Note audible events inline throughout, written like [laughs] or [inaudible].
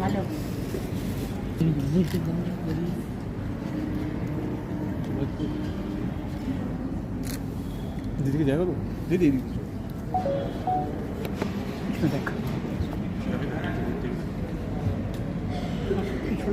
ভালো দিদিকে দেখা করব দিদি এদিকে এসো।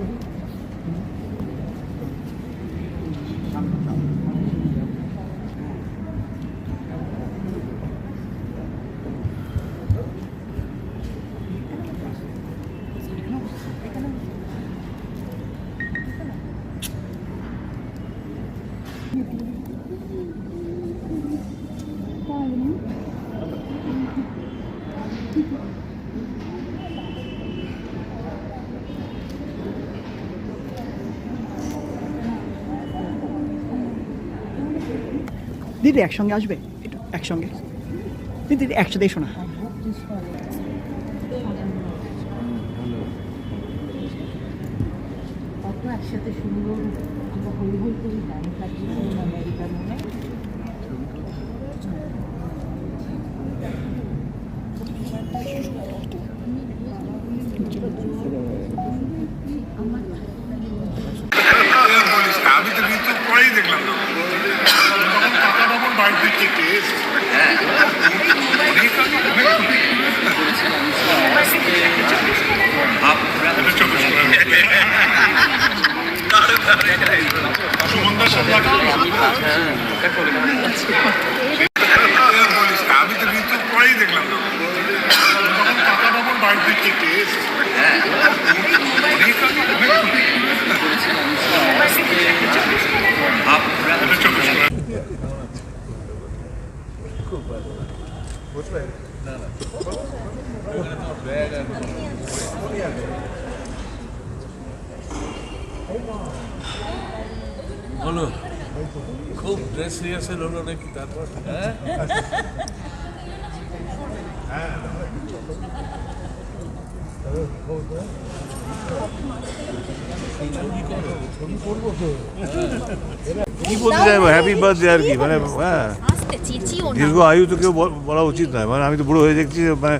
দেখ দিদি একসঙ্গে আসবে? একটু একসঙ্গে। দিদি দিদি একসাথে শোনা। একসাথে সুন্দর না, আমি তো কিন্তু পরেই দেখলাম না তখন কাকা তখন [laughs] বাড়িতে থেকে এসছে অনেক আগে, অনেক আগে। চব্বিশ পরে। সুমনদার সাথে দেখা হলো। বলিস না, আমি তো কিন্তু পরেই দেখলাম না তখন কাকা তখন বাড়িতে থেকে এসছে অনেক আগে, অনেক আগে। চব্বিশ পরে। বলো খুব ড্রেস রিহার্সেল হলো নাকি তারপর হ্যাঁ কি বলতে চাইব? হ্যাপি বার্থডে আর কি মানে হ্যাঁ। দীর্ঘ আয়ু তো কেউ বলা উচিত নয়। মানে আমি তো বুড়ো হয়ে দেখছি মানে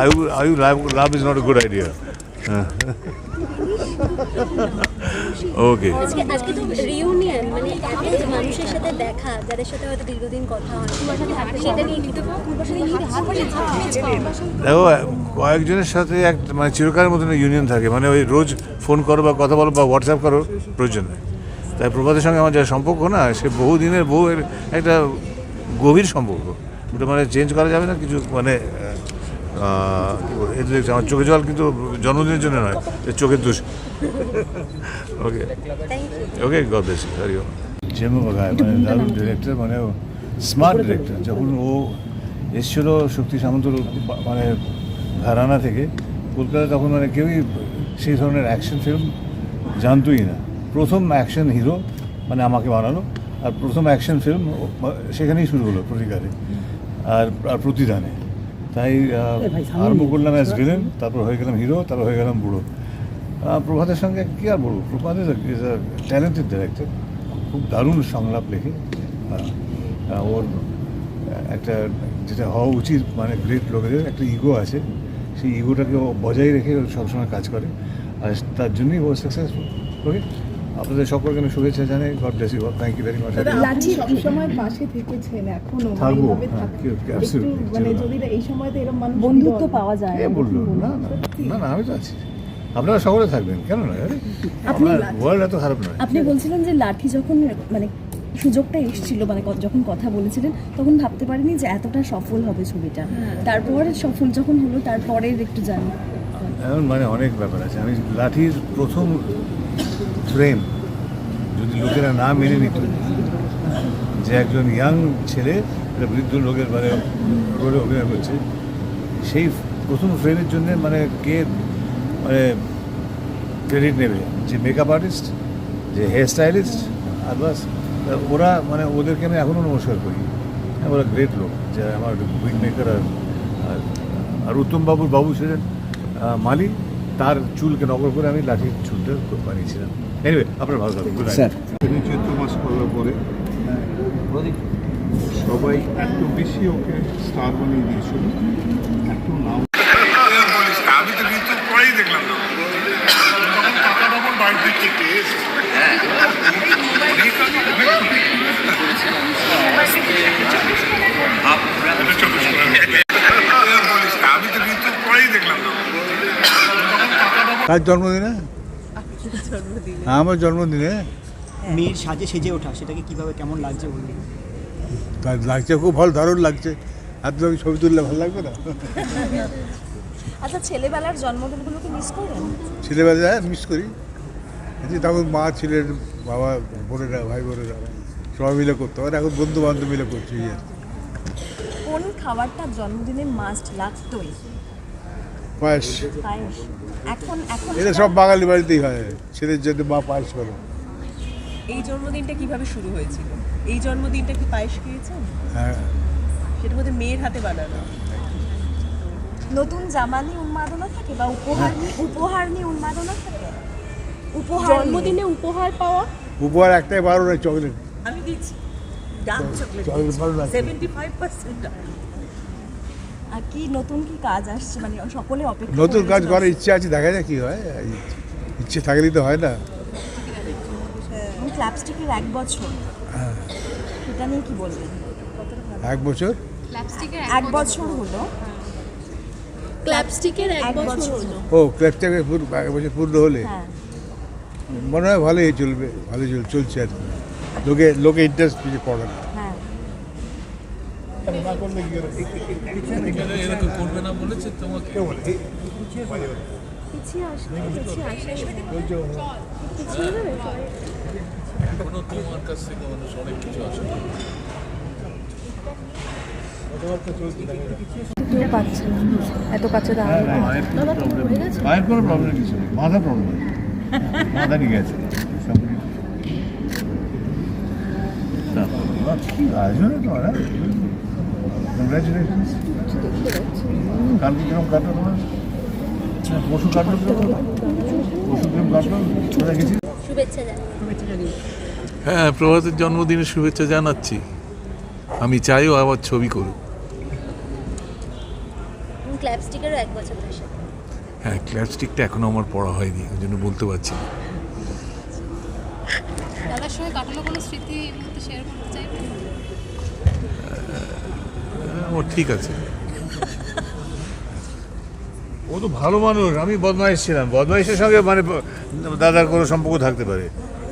আয়ু আয়ু love love is not a good idea [laughs] okay আজকে আজকে তো রিউনিয়ন মানে এত মানুষের সাথে দেখা যাদের সাথে হয়তো দীর্ঘদিন কথা হয় তোমার সাথে সেটা নিয়ে কিন্তু তোমার সাথে হাত দেখো কয়েকজনের সাথে এক মানে চিরকালের মতন ইউনিয়ন থাকে। মানে ওই রোজ ফোন করো বা কথা বলো বা হোয়াটসঅ্যাপ করো প্রয়োজন নেই। তাই প্রভাতের সঙ্গে আমার যা সম্পর্ক না সে বহু দিনের বহু একটা গভীর সম্পর্ক। ওটা মানে চেঞ্জ করা যাবে না কিছু মানে এই দেখছি, আমার চোখে জল কিন্তু জন্মদিনের জন্য নয়, এ চোখের দোষ। ওকে ওকে গড ইউ হরি জেমু বাগায় মানে দারুণ ডিরেক্টর মানে স্মার্ট ডিরেক্টর যখন ও এসেছিল শক্তি সামন্ত মানে ঘরানা থেকে কলকাতা তখন মানে কেউই সেই ধরনের অ্যাকশন ফিল্ম জানতোই না। প্রথম অ্যাকশন হিরো মানে আমাকে বানালো, আর প্রথম অ্যাকশন ফিল্ম সেখানেই শুরু হলো প্রতিকারে, আর আর প্রতিদানে। তাই আরম্ভ করলাম অ্যাজ ভিলেন তারপর হয়ে গেলাম হিরো তারপর হয়ে গেলাম বুড়ো। প্রভাতের সঙ্গে কী আর বলব? Prabhat is a talented director খুব দারুণ সংলাপ লেখে। ওর একটা যেটা হওয়া উচিত মানে গ্রেট লোকেদের একটা ইগো আছে। সেই ইগোটাকে ও বজায় রেখে সবসময় কাজ করে। আর তার জন্যই ও সাকসেসফুল ওকে আপনাদের সকলকে আমি শুভেচ্ছা জানাই। God bless you thank you very much লাঠি সব সময় পাশে থেকেছেন এখনও মানে থাকব, হ্যাঁ, মানে যদি এই সময়তে এরকম মানুষ বন্ধুত্ব পাওয়া যায়। কে বলল? না না না না আমি তো আছি। আপনারা সকলে থাকবেন কেন আরে আপনার ওয়ার্ল্ড এত খারাপ নয়। আপনি বলছিলেন যে লাঠি যখন মানে সুযোগটা এসেছিল মানে যখন কথা বলেছিলেন তখন ভাবতে পারিনি যে এতটা সফল হবে ছবিটা। তারপর সফল যখন হলো তারপরের একটু জানি। এমন মানে অনেক ব্যাপার আছে। আমি লাঠির প্রথম ফ্রেম যদি লোকেরা না মেনে নিত যে একজন ইয়াং ছেলে একটা বৃদ্ধ লোকের মানে রোলে অভিনয় করছে সেই প্রথম ফ্রেমের জন্য মানে কে মানে ক্রেডিট নেবে? যে মেকআপ আর্টিস্ট যে হেয়ার স্টাইলিস্ট আর বাস ওরা মানে ওদেরকে আমি এখনও নমস্কার করি। হ্যাঁ, ওরা গ্রেট লোক যে আমার উইং মেকার আর আর- আর উত্তম বাবুর বাবু ছিলেন মালি তার চুলকে নকল করে আমি লাঠির চুলটা বানিয়েছিলাম। এনিওয়ে আপনার ভালো থাকুন গুড স্যার। চৈত্র মাস করার পরে সবাই এত বেশি ওকে স্টার বানিয়ে দিয়েছিল এত নাম আমি তো ঋতু পরেই দেখলাম না তখন কাকা জন্মদিনে? হ্যাঁ, আমার জন্মদিনে। মেয়ের সাজে সেজে ওঠা সেটাকে কীভাবে কেমন লাগছে তার লাগছে খুব ভালো দারুণ লাগছে। এত লোক ছবি তুললে ভালো লাগবে না? আচ্ছা ছেলেবেলার জন্মদিনগুলোকে মিস করেন? ছেলেবেলায় মিস করি। যে তখন মা ছিলেন বাবা বোনেরা ভাই বোনেরা সবাই মিলে করতো। আর এখন বন্ধু বান্ধব মিলে করছি আর কোন খাবারটা জন্মদিনে মাস্ট লাগতোই? পায়েস। এখন এখন এটা সব বাঙালি বাড়িতেই হয়। ছেলের জন্য মা পায়েস করে। এই জন্মদিনটা কীভাবে শুরু হয়েছিল? এই জন্মদিনটা কি পায়েস খেয়েছেন? হ্যাঁ। সেটা বোধহয় মেয়ের হাতে বানানো। নতুন জামা নিয়ে উন্মাদনা থাকে বা উপহার নিয়ে উপহার নিয়ে উন্মাদনা থাকে? উপহার জন্মদিনে উপহার পাওয়া? উপহার একটাই বারো নয় চকলেট। আমি দিচ্ছি। ডার্ক চকলেট চকলেট ভালো লাগছে সেভেন্টি ফাইভ পার্সেন্ট কি নতুন কি কাজ আসছে? মানে সকলে অপেক্ষা নতুন কাজ করার ইচ্ছে আছে দেখা যাক কি হয়। ইচ্ছে থাকলেই তো হয় না। ক্ল্যাপস্টিকের এক বছর। সেটা নিয়ে কি বলবেন? এক বছর? এক বছর হলো। ক্ল্যাপস্টিকের এক বছর হলো। ও এক বছর পূর্ণ হলে? হ্যাঁ। মনে হয় ভালোই চলবে ভালোই চল চলছে আর কি। লোকে লোকে ইন্টারেস্ট কিছু পড়ে না হ্যাঁ এখানে এরকম করবে না বলেছে তোমাকে আসবে এখনও তোমার কাছ থেকে মানুষ অনেক কিছু আসে পাচ্ছে না। এত কাছে মায়ের কোনো প্রবলেম কিছু নেই মাথা প্রবলেম মাথা ঠিক আছে কি আয়োজন তোমার কংগ্রাচুলেশন কালকে কীরকম কাটলো তোমার পশু কাটলো পশু কীরকম কাটলো কোথায় গেছি হ্যাঁ প্রভাতের জন্মদিনের শুভেচ্ছা জানাচ্ছি। আমি চাইও আবার ছবি করুক। ক্ল্যাপস্টিকেরও এক বছর হ্যাঁ ক্ল্যাপস্টিকটা এখনও আমার পড়া হয়নি ওই জন্য বলতে পারছি না। দাদার সঙ্গে কাটালো কোনো স্মৃতি শেয়ার করতে চাইবেন হ্যাঁ, ও ঠিক আছে। ও তো ভালো মানুষ আমি বদমাইশ ছিলাম। বদমাইশের সঙ্গে মানে দাদার কোনো সম্পর্ক থাকতে পারে।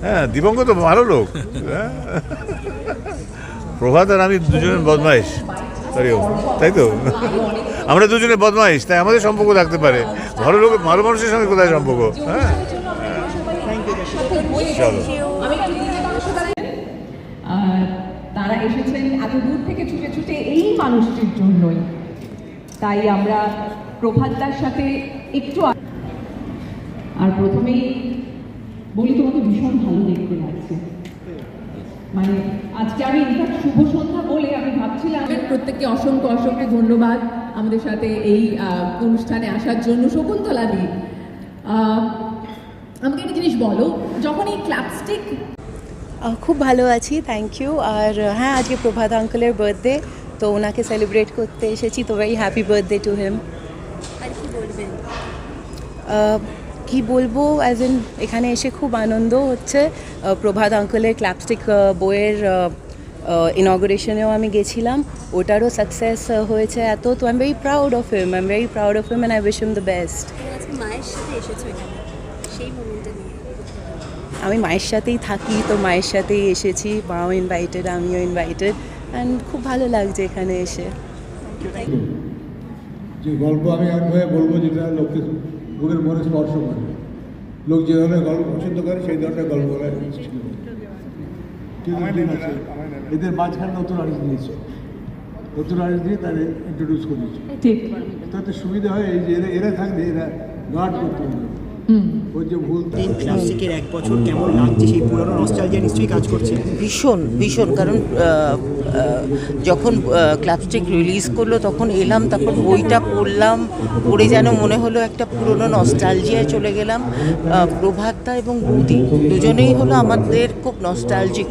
হ্যাঁ দীপঙ্কর তো ভালো লোক। হ্যাঁ। প্রভাত আর আমি দুজনে বদমাইশ। তাই তো? আমরা দুজনে বদমাইশ তাই আমাদের সম্পর্ক থাকতে পারে। ভালো লোক ভালো মানুষের সঙ্গে কোথায় সম্পর্ক? হ্যাঁ। চলো আর তারা এসেছেন এত দূর থেকে ছুটে ছুটে এই মানুষটির জন্যই। তাই আমরা প্রভাতদার সাথে একটু আর প্রথমেই বলি তোমাকে ভীষণ ভালো দেখতে লাগছে। মানে আজকে আমি ইনফ্যাক্ট শুভ সন্ধ্যা বলে আমি ভাবছিলাম প্রত্যেককে অসংখ্য অসংখ্য ধন্যবাদ আমাদের সাথে এই অনুষ্ঠানে আসার জন্য। শকুন্তলা দি আমাকে একটা জিনিস বলো যখন এই ক্ল্যাপস্টিক আহ, খুব ভালো আছি থ্যাংক ইউ আর হ্যাঁ আজকে প্রভাত আঙ্কেলের বার্থডে তো ওনাকে সেলিব্রেট করতে এসেছি তো very happy birthday to him আর কি বলবেন? কি বলব অ্যাজ ইন এখানে এসে খুব আনন্দ হচ্ছে। প্রভাত আঙ্কেলের ক্ল্যাপস্টিক বইয়ের ইনগ্রেশনেও আমি গেছিলাম। ওটারও সাকসেস হয়েছে এত তো I am very proud of him I am very proud of him and I wish him the best মায়ের সাথে এসেছ সেই মোমেন্টটা আমি মায়ের সাথেই থাকি তো মায়ের সাথেই এসেছি। মাও ইনভাইটেড আমিও ইনভাইটেড অ্যান্ড খুব ভালো লাগছে এখানে এসে। যে গল্প আমি এমনভাবে বলব যেটা লোককে লোকের মনে স্পর্শ করে। লোক যে ধরনের গল্প পছন্দ করে সেই ধরনের গল্প। এদের মাঝখানে নতুন আর্টিস্ট দিয়েছে নতুন আর্টিস্ট দিয়ে তাদের ইন্ট্রোডিউস করেছে। ঠিক। তাতে সুবিধা হয় এই যে এরা এরা থাকলে এরা গার্ড করতে ভুল তিন ক্লাসিকের এক বছর কেমন লাগছে সেই পুরনো নস্টালজিয়া নিশ্চয়ই কাজ করছে। ভীষণ ভীষণ কারণ যখন ক্লাবস্টিক রিলিজ করল তখন এলাম তারপর বইটা পড়লাম পড়ে যেন মনে হলো একটা পুরনো নস্টালজিয়ায় চলে গেলাম। প্রভাতদা এবং বৌদি দুজনেই হলো আমাদের খুব নস্টালজিক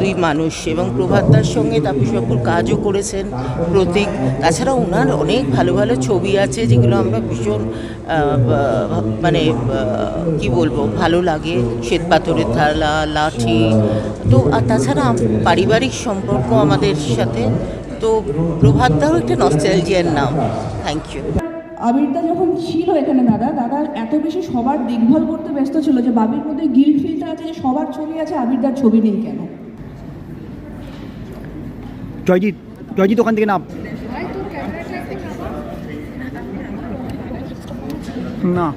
দুই মানুষ এবং প্রভাতদার সঙ্গে তাপস বাবুর কাজও করেছেন প্রতীক। তাছাড়া ওনার অনেক ভালো ভালো ছবি আছে যেগুলো আমরা ভীষণ মানে কি বলব ভালো লাগে শ্বেত পাথরের থালা লাঠি। তো আর তাছাড়া পারিবারিক সম্পর্ক আমাদের সাথে তো প্রভাতদাও একটা নস্টালজিয়ার নাম। থ্যাংক ইউ আবিরদা যখন ছিল এখানে দাদা দাদা এত বেশি সবার দেখভাল করতে ব্যস্ত ছিল যে বাবির মধ্যে গিল্ড ফিলটা আছে যে সবার ছবি আছে আবিরদার ছবি নেই কেন? জয়জিৎ জয়জিৎ ওখান থেকে নাম। না।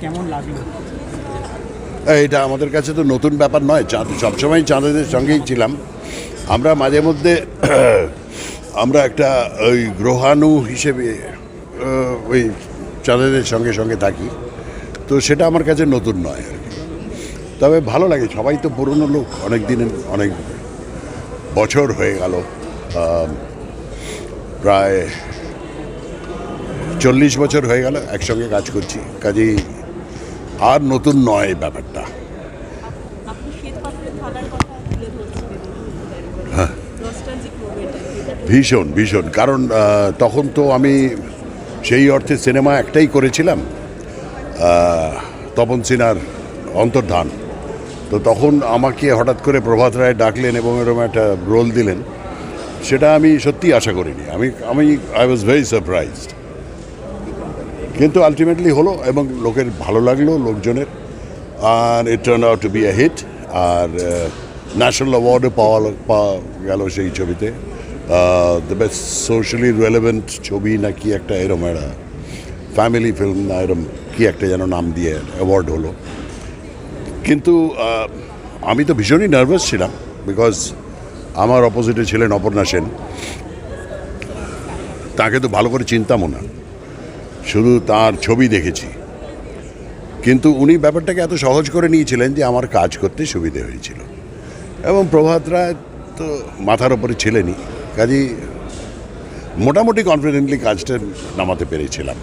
কেমন লাগল এটা আমাদের কাছে তো নতুন ব্যাপার নয় চাঁদ সবসময় চাঁদের সঙ্গেই ছিলাম। আমরা মাঝে মধ্যে, [clears throat] আমরা একটা ওই গ্রহাণু হিসেবে ওই চাঁদের সঙ্গে সঙ্গে থাকি। তো সেটা আমার কাছে নতুন নয় আর কি। তবে ভালো লাগে, সবাই তো পুরনো লোক, অনেক দিনের, অনেক বছর হয়ে গেল। প্রায় চল্লিশ বছর হয়ে গেল একসঙ্গে কাজ করছি। কাজেই আর নতুন নয় ব্যাপারটা। হ্যাঁ। ভীষণ ভীষণ। কারণ তখন তো আমি সেই অর্থে সিনেমা একটাই করেছিলাম তপন সিনহার অন্তর্ধান। তো তখন আমাকে হঠাৎ করে প্রভাত রায় ডাকলেন এবং এরকম একটা রোল দিলেন সেটা আমি সত্যি আশা করিনি। আমি আমি আই ওয়াজ ভেরি সারপ্রাইজড কিন্তু আলটিমেটলি হলো এবং লোকের ভালো লাগল, লোকজনের। আর it turn out to be a hit R national অ্যাওয়ার্ডও পাওয়া পাওয়া গেল সেই ছবিতে। দ্য বেস্ট সোশ্যালি রেলেভেন্ট ছবি না কি একটা এরম একটা ফ্যামিলি ফিল্ম না এরম কি একটা যেন নাম দিয়ে অ্যাওয়ার্ড হলো। কিন্তু আমি তো ভীষণই নার্ভাস ছিলাম বিকজ আমার অপোজিটে ছিলেন অপর্ণা সেন। তাকে তো ভালো করে চিনতামও না। শুধু তার ছবি দেখেছি। কিন্তু উনি ব্যাপারটাকে এত সহজ করে নিয়েছিলেন যে আমার কাজ করতে সুবিধে হয়েছিল। এবং প্রভাত রায় তো মাথার ওপরে ছিলেনই। কাজেই মোটামুটি কনফিডেন্টলি কাজটা নামাতে পেরেছিলাম।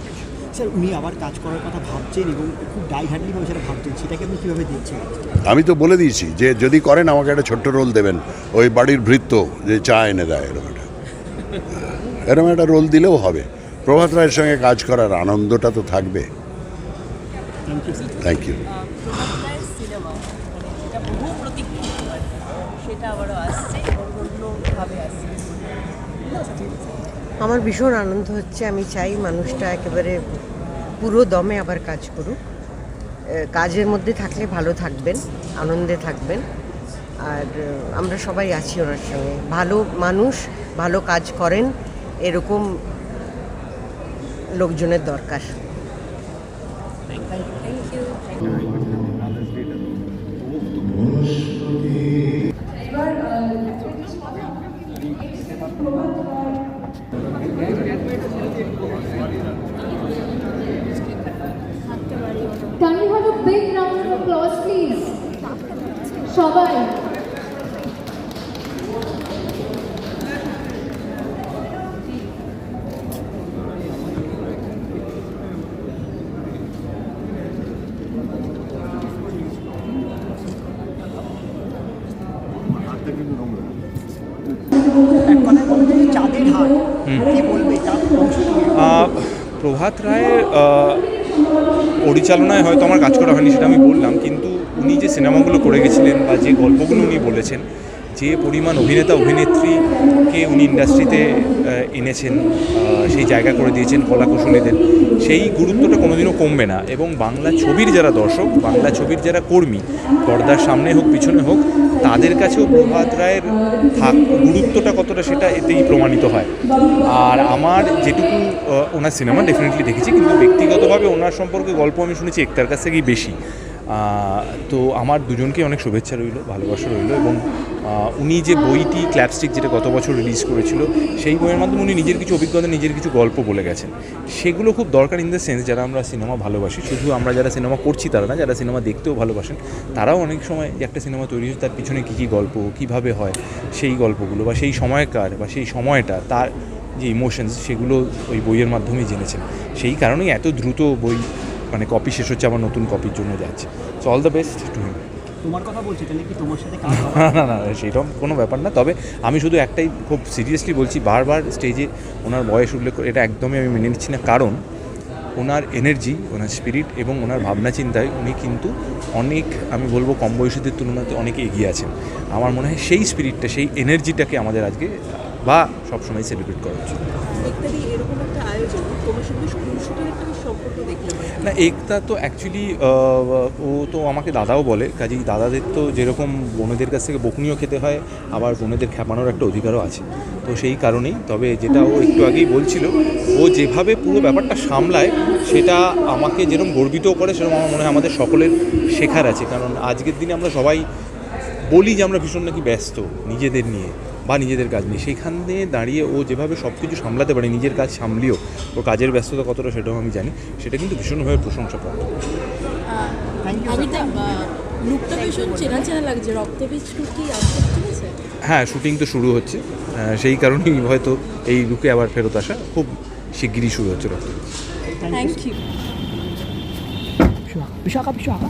স্যার উনি আবার কাজ করার কথা ভাবছেন এবং খুব ডাই সেটা ভাবছেন। সেটাকে আপনি কীভাবে দেখছেন? আমি তো বলে দিয়েছি যে যদি করেন আমাকে একটা ছোট্ট রোল দেবেন। ওই বাড়ির ভৃত্য যে চা এনে দেয় এরকম একটা। এরকম একটা রোল দিলেও হবে। প্রভাত রায়ের সঙ্গে কাজ করার আনন্দটা তো থাকবে। থ্যাংক ইউ আমার ভীষণ আনন্দ হচ্ছে আমি চাই মানুষটা একেবারে পুরো দমে আবার কাজ করুক। কাজের মধ্যে থাকলে ভালো থাকবেন আনন্দে থাকবেন। আর আমরা সবাই আছি ওনার সঙ্গে। ভালো মানুষ ভালো কাজ করেন এরকম লোকজনের দরকার Can we have a big round of applause, please? সবাই এক কথায় বলা যায় যে চাঁদের হাট কি বলবে তার অংশ কি? আহ, প্রভাত রায়ের পরিচালনায় হয়তো আমার কাজ করা হয়নি সেটা আমি বললাম, কিন্তু উনি যে সিনেমাগুলো করে গেছিলেন বা যে গল্পগুলো উনি বলেছেন যে পরিমাণ অভিনেতা অভিনেত্রীকে উনি ইন্ডাস্ট্রিতে এনেছেন সেই জায়গা করে দিয়েছেন কলা সেই গুরুত্বটা কোনোদিনও কমবে না। এবং বাংলা ছবির যারা দর্শক, বাংলা ছবির যারা কর্মী, পর্দার সামনে হোক, পিছনে হোক, তাদের কাছেও প্রভাত রায়ের থাক, গুরুত্বটা কতটা সেটা এতেই প্রমাণিত হয়। আর আমার যেটুকু ওনার সিনেমা ডেফিনেটলি দেখেছি, কিন্তু ব্যক্তিগতভাবে ওনার সম্পর্কে গল্প আমি শুনেছি একটার কাছ থেকেই বেশি। তো আমার দুজনকে অনেক শুভেচ্ছা রইল, ভালোবাসা রইল এবং উনি যে বইটি ক্ল্যাপস্টিক যেটা গত বছর রিলিজ করেছিল, সেই বইয়ের মাধ্যমে উনি নিজের কিছু অভিজ্ঞতা, নিজের কিছু গল্প বলে গেছেন। সেগুলো খুব দরকার ইন দ্য সেন্স যারা আমরা সিনেমা ভালোবাসি। শুধু আমরা যারা সিনেমা করছি তারা না, যারা সিনেমা দেখতেও ভালোবাসেন, তারাও অনেক সময় যে একটা সিনেমা তৈরি হচ্ছে তার পিছনে কী কী গল্প, কীভাবে হয়, সেই গল্পগুলো বা সেই সময়কার বা সেই সময়টা, তার যে ইমোশনস সেগুলো ওই বইয়ের মাধ্যমেই জেনেছেন। সেই কারণেই এত দ্রুত বই মানে কপি শেষ হচ্ছে আমার নতুন কপির জন্য যাচ্ছে। So all the best to him তোমার কথা বলছি তাহলে কি তোমার সাথে [laughs] কাজ না না না সেরকম কোনো ব্যাপার না। তবে আমি শুধু একটাই খুব সিরিয়াসলি বলছি বারবার স্টেজে ওনার বয়স উল্লেখ করে এটা একদমই আমি মেনে নিচ্ছি না। কারণ ওনার এনার্জি ওনার স্পিরিট এবং ওনার ভাবনা চিন্তায় উনি কিন্তু অনেক আমি বলব কম বয়সীদের তুলনাতে অনেক এগিয়ে আছেন। আমার মনে হয় সেই স্পিরিটটা সেই এনার্জিটাকে আমাদের আজকে বা সবসময় সেলিব্রেট করা উচিত। এরকম একটা আয়োজন তোমার সঙ্গে স্কুল শুটের একটা সম্পর্ক দেখলাম না, একতা তো অ্যাকচুয়ালি ও তো আমাকে দাদাও বলে, কাজেই দাদাদের তো যেরকম বোনেদের কাছ থেকে বকুনিও খেতে হয়, আবার বোনেদের খেপানোর একটা অধিকারও আছে। তো সেই কারণেই, তবে যেটা ও একটু আগেই বলছিল, ও যেভাবে পুরো ব্যাপারটা সামলায়, সেটা আমাকে যেরকম গর্বিত করে সেরকম আমার মনে হয় আমাদের সকলের শেখার আছে। কারণ আজকের দিনে আমরা সবাই বলি যে আমরা ভীষণ নাকি ব্যস্ত নিজেদের নিয়ে। বা নিজেদের কাজ নিয়ে সেইখানে দাঁড়িয়ে ও যেভাবে সব কিছু সামলাতে পারে নিজের কাজ সামলিও ও কাজের ব্যস্ততা কতটা সেটাও আমি জানি সেটা কিন্তু ভীষণভাবে প্রশংসা পাবো লুকটা ভীষণ চেনা চেনা লাগছে। রক্তবীজ কি আসতে চলেছে হ্যাঁ শুটিং তো শুরু হচ্ছে। সেই কারণেই হয়তো এই লুকে আবার ফেরত আসা খুব শিগগিরই শুরু হচ্ছে রক্ত থ্যাংক ইউ বিশাখা বিশাখা।